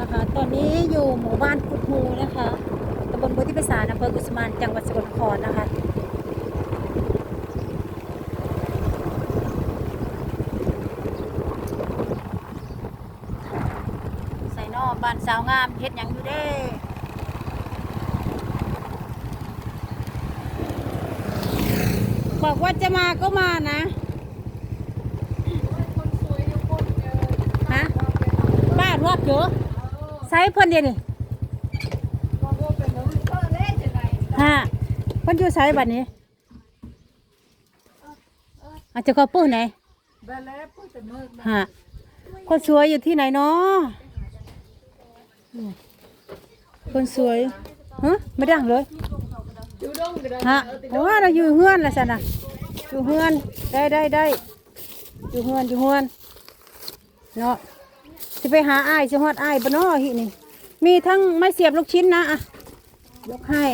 นะคะ ตอนนี้อยู่หมู่บ้านกุดฮูนะคะตำบลพุทธิพิสารอำเภอกุสมานจังหวัดสกลนครนะคะใส่นอกบ้านสาวงามเฮ็ดหยังอยู่เด้บอกว่าจะมาก็มานะฮะบ้านว่าเจอ ใส่เพิ่นเดียวนี่ฮะเพิ่นอยู่ใส่บัดนี้อาจจะขอปู้ไหนฮะคนสวยอยู่ที่ไหนเนาะอืมคนสวยฮะไม่ดังเลยฮะโอ้เราอยู่เฮือนละสันนะอยู่เฮือนได้ได้ได้อยู่เฮือนอยู่เฮือนเนาะ จะไปหาอ้ายจะฮอดอ้ายบนนอหินี่ มีทั้งไม้เสียบลูกชิ้นนะอะยกให้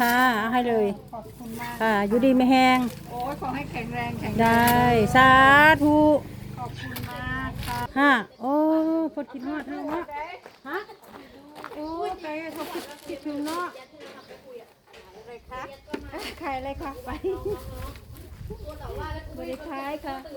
ค่ะเอาให้เลย ขอบคุณมาก ค่ะ อยู่ดีไม่แห้ง โอ้ยขอให้แข็งแรงแข็งแรงได้สาธุขอบคุณมากค่ะฮะโอ้พอดคิดฮอดเนาะวะฮะ โอ้ไปเขาคิดคิดถึงเนาะอะไรคะขายอะไรคะไปบริขายค่ะกู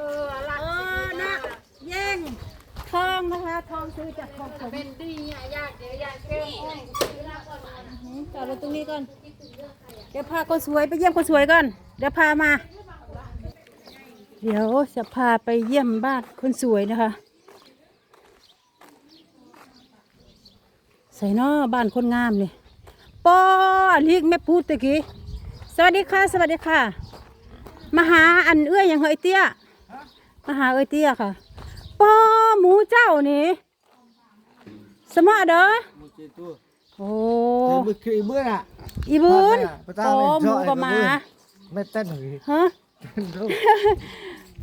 เอออะไรเออนะแย่งทองนะคะทองซื้อจากคอกทมเป็นดีอะยากเดี๋ยวยากเก่งอืมจอดรถตรงนี้ก่อนเดี๋ยวพาคนสวยไปเยี่ยมคนสวยก่อน เดี๋ยวพามา เดี๋ยวจะพาไปเยี่ยมบ้านคนสวยนะคะ ใส่นอบ้านคนงามเลยปอลีกแม่พูดตะกี้สวัสดีค่ะ สวัสดีค่ะ มาหาอันเอื้อยอย่างเฮยเตี้ย มาหาเอ้ยเตี้ยค่ะปอหมูเจ้านี่สมอเด้อ Begitu. โอ้ Tapi ke ibu nak. อีบุญ Petang โอ้ ni, หมู jok ก็ ni, มา ibu. Metan lagi. ฮะ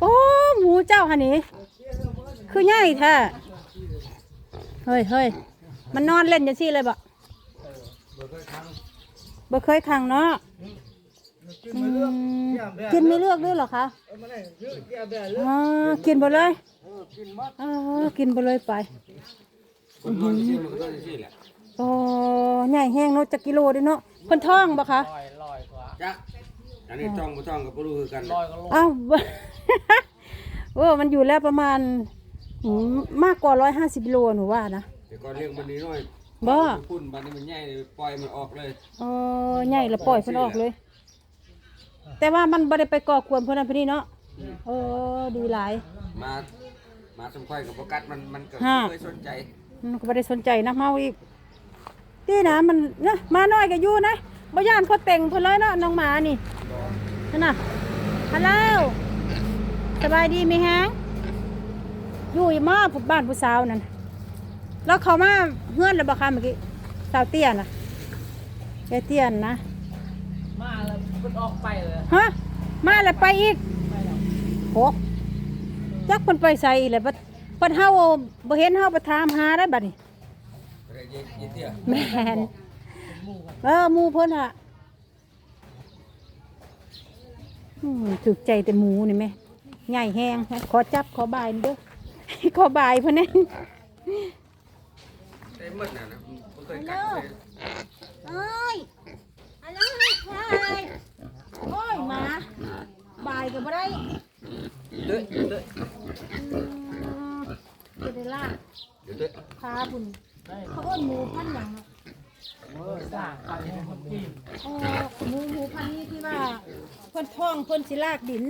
โอ้หมูเจ้าค่ะนี่คือใหญ่แท้เฮ้ยเฮ้ยมันนอนเล่นจังซี่เลยบ่บ่เคยขังเนาะ อืมกินไม่เลือกด้วยเหรอคะ Mana? Yuk, dia ada. อ๋อกินไปเลย Kin mat. อ๋อกินไปเลยไปคนนอนที่มันก็ต้องที่แหละโอ้ใหญ่แห้งเนาะจักกิโลเด้เนาะเพิ่นท้องบ่คะจักอันนี้ต้องบ่ต้องกับบ่รู้คือกันอ้าว โอ้มันอยู่แล้วประมาณอืมมากกว่าร้อยห้าสิบโลหนูว่านะ แต่ก่อนเลี้ยงมันนี้น้อยบ่พุ่นบัดนี้มันใหญ่เลยปล่อยมันออกเลย เออใหญ่แล้วปล่อยเพิ่นออกเลย แต่ว่ามันบ่ได้ไปก่อกวนเพิ่นนั่นเพิ่นนี่เนาะเออดีหลาย มามาสมค่อยกับโฟกัสมันมันก็ฮะ เคยสนใจมันก็บ่ได้สนใจนะเมาอีกนี่นะมันนะมาน้อยก็อยู่นะบ่ย่านเขาแต่งเพิ่นเลยเนาะน้องหมานี่นั่นน่ะฮัลโหลสบายดีไหมฮะอยู่อีมาผู้บ้านผู้สาวนั่นแล้วเขามาเฮือนแล้วบ่คะเมื่อกี้สาวเตี้ยน่ะยายเตี้ยนนะ มาแล้วมันออกไปเลยฮะมาแล้วไปอีกโหจักเพิ่นไปใส่อีกแล้วบัดเพิ่นเฮาบ่เห็นเฮาไปถามหาได้บัดนี้เรียกเย็ดเย็ดเตี้ยแม่นเออหมูเพิ่นอะอืมถูกใจแต่หมูนี่แม่ใหญ่แห้งขอจับขอบายหน่อยเด้อขอบายเพิ่นแน่ได้หมดน่ะนะบ่เคยกัดเลยเอ้ยอันนั้นใช่โอ้ยหมาบาย ก็บ่ได้เด้อเด้ออืมจะได้ลากเดี๋ยวเด้อพาบุญเขาเอิ้นหมูพันธุ์หยังเนาะเออสร้างไปให้คนจีนอ๋อหมูหมูพันธุ์นี้ที่ว่าเพิ่นท้องเพิ่นสิลากดิน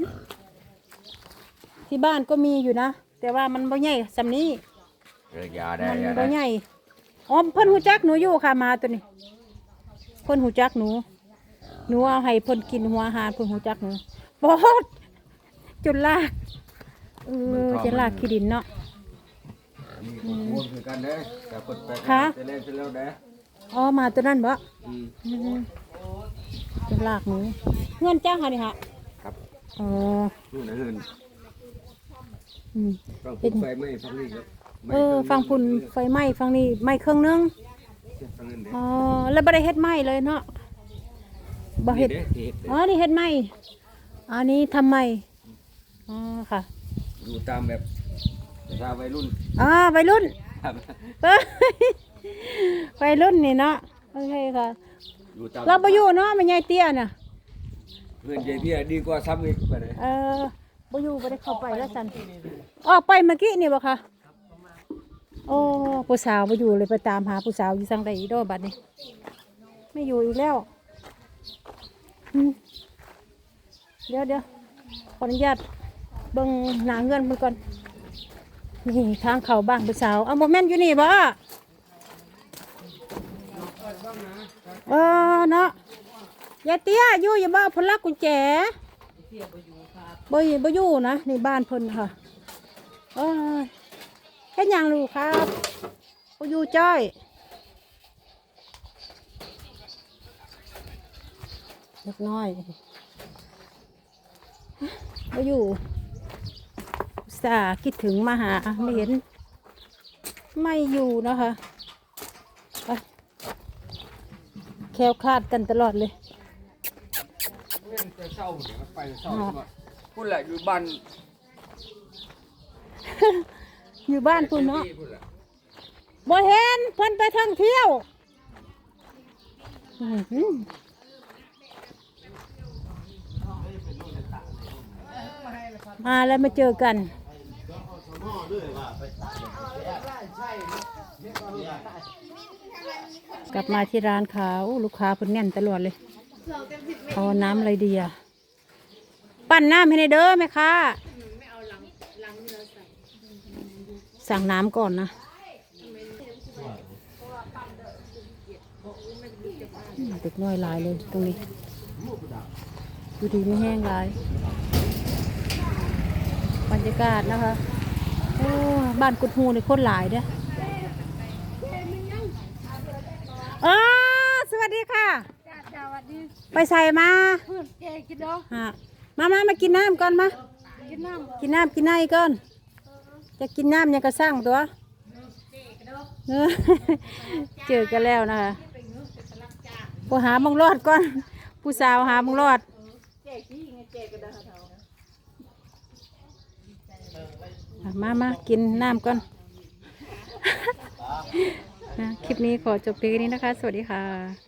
ที่บ้านก็มีอยู่นะ แต่ว่ามันบ่ใหญ่สำนี้เรียกยาได้มันยาบ่ได้ใหญ่อ๋อเพิ่นหูจักหนูอยู่ค่ะมาตัวนี้ เพิ่นหูจักหนู หนูเอาให้เพิ่นกินหัวอาหารเพิ่นหูจักหนู บอดจนลากเออจะลากขี้ดินเนาะนี่คนม้วนคือกันเด้แต่คนไปค่ะจะเล่นจะเล่นเด้อ๋อมาตัวนั้นบ่อืมอืมเป็นลากหนูเงินจ้างค่ะนี่ฮะครับอ๋อนู่นนะเฮือนอืมฟังพุ่นไฟไหม้ฟังนี่ครับเออฟังพุ่นไฟไหม้ฟังนี่ไหม้เครื่องนึงฟังนั่นเด้อ๋อแล้วบ่ได้เฮ็ดไหม้เลยเนาะบ่เฮ็ดนี่เด้ที่เฮ็ดเด้อ๋อนี่เฮ็ดไหม้ อันนี้ทำไหม้อ๋อค่ะอยู่ตามแบบชาววัยรุ่นอ๋อวัยรุ่นครับเอ้ยวัยรุ่นนี่เนาะโอเคค่ะอยู่ตามเราบ่อยู่เนาะแม่ใหญ่เตี้ยน่ะ เพื่อนใจเตี้ยดีกว่าซ้ำอีกไปเลยเออบ่อยู่บ่ได้เข้าไปแล้วสันออกไปเมื่อกี้นี่บ่คะโอ้ผู้สาวบ่อยู่เลยไปตามหาผู้สาวอยู่สังใดอีกเดอบัดนี้ ไม่อยู่อีกแล้วอืม เดี๋ยวเดี๋ยวขออนุญาตเบิ่งหนาเงื่อนมือก่อน นี่ทางเขาบ้านผู้สาวเอาโมเมนต์อยู่นี่บ่เออเนาะยายเตี้ยอยู่อย่าบ่เพลักกุญแจบ่อยู่บ่อยู่นะในบ้านเพิ่นค่ะเอ้ยแค่ยังลูกครับบ่อยู่จ้อยเล็กน้อย บ่อยู่อุตสาห์คิดถึงมาหาไม่เห็น ไม่อยู่นะคะไปแคล้วคลาดกันตลอดเลยจะเศร้าเนี่ยมันไปเศร้าพูดแหละอยู่บ้านอยู่บ้านคุณเนาะพูดแหละบ่เห็นเพิ่นไปท่องเที่ยวอื้อหือ มาแล้วมาเจอกัน กลับมาที่ร้านเขาลูกค้าเพิ่นแน่นตลอดเลยเอาน้ำอะไรดีอะปั้นน้ำให้ในเด้อไหมคะสั่งน้ำก่อนนะเด็กน้อยลายเลยตรงนี้ดูดีไม่แห้งลาย บรรยากาศนะคะโอ้บ้านกุดหูในคนหลายเด้ออ๋อสวัสดีค่ะ จ้าจ้าวัสดีไปใส่มาเพื่อนแกกินเนาะฮะมามามากินน้ำก่อนมา กินน้ำกินน้ำกินไนก่อน จะกินน้ำยังกระสร้างตัวเออเจอกันแล้วนะคะพอหาบังรอดก่อน ผู้สาวหาบังรอดแกขี้ไงแกก็ได้เท่าอะ มามากินน้ำก่อนนะคลิปนี้ขอจบเพียงแค่นี้นะคะ สวัสดีค่ะ